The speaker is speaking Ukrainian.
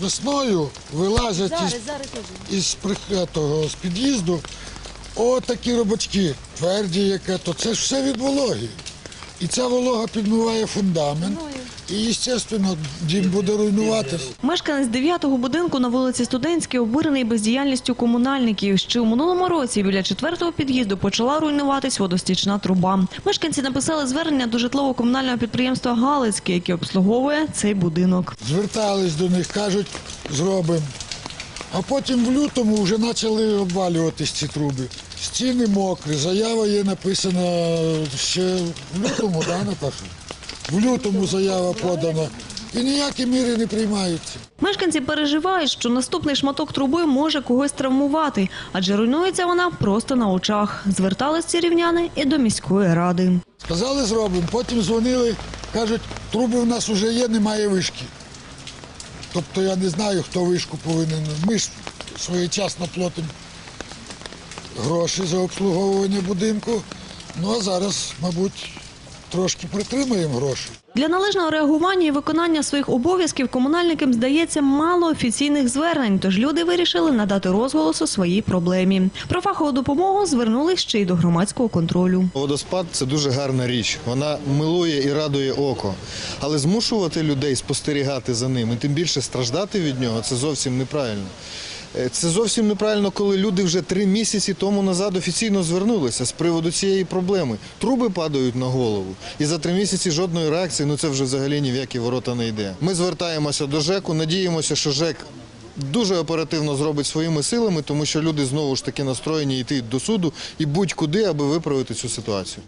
весною вилазять із, зараз із прих- того, з під'їзду отакі робочки, тверді, яке, то це ж все від вологи. І ця волога підмиває фундамент. І, звісно, дім буде руйнуватися. Мешканець 9-го будинку на вулиці Студентській обурений бездіяльністю комунальників. Ще у минулому році біля четвертого під'їзду почала руйнуватись водостічна труба. Мешканці написали звернення до житлово-комунального підприємства Галицьке, яке обслуговує цей будинок. Звертались до них, кажуть, зробимо. А потім в лютому вже почали обвалюватись ці труби. Стіни мокрі, заява є написана ще в лютому, да, Наташа? В лютому заява подана. І ніякі міри не приймаються. Мешканці переживають, що наступний шматок труби може когось травмувати, адже руйнується вона просто на очах. Звертались ці рівняни і до міської ради. Сказали, зробимо. Потім дзвонили, кажуть, труби в нас вже є, немає вишки. Тобто я не знаю, хто вишку повинен. Ми ж своєчасно платимо гроші за обслуговування будинку. Ну а зараз, мабуть, трошки притримаємо гроші. Для належного реагування і виконання своїх обов'язків комунальникам здається мало офіційних звернень, тож люди вирішили надати розголосу своїй проблемі. Про фахову допомогу звернулись ще й до громадського контролю. Водоспад це дуже гарна річ. Вона милує і радує око. Але змушувати людей спостерігати за ним і тим більше страждати від нього це зовсім неправильно. Е, Це зовсім неправильно, коли люди вже три місяці тому назад офіційно звернулися з приводу цієї проблеми. Труби падають на голову, і за три місяці жодної реакції. Ну це вже взагалі ні в які ворота не йде. Ми звертаємося до ЖЕКу, надіємося, що ЖЕК дуже оперативно зробить своїми силами, тому що люди знову ж таки настроєні йти до суду і будь-куди, аби виправити цю ситуацію.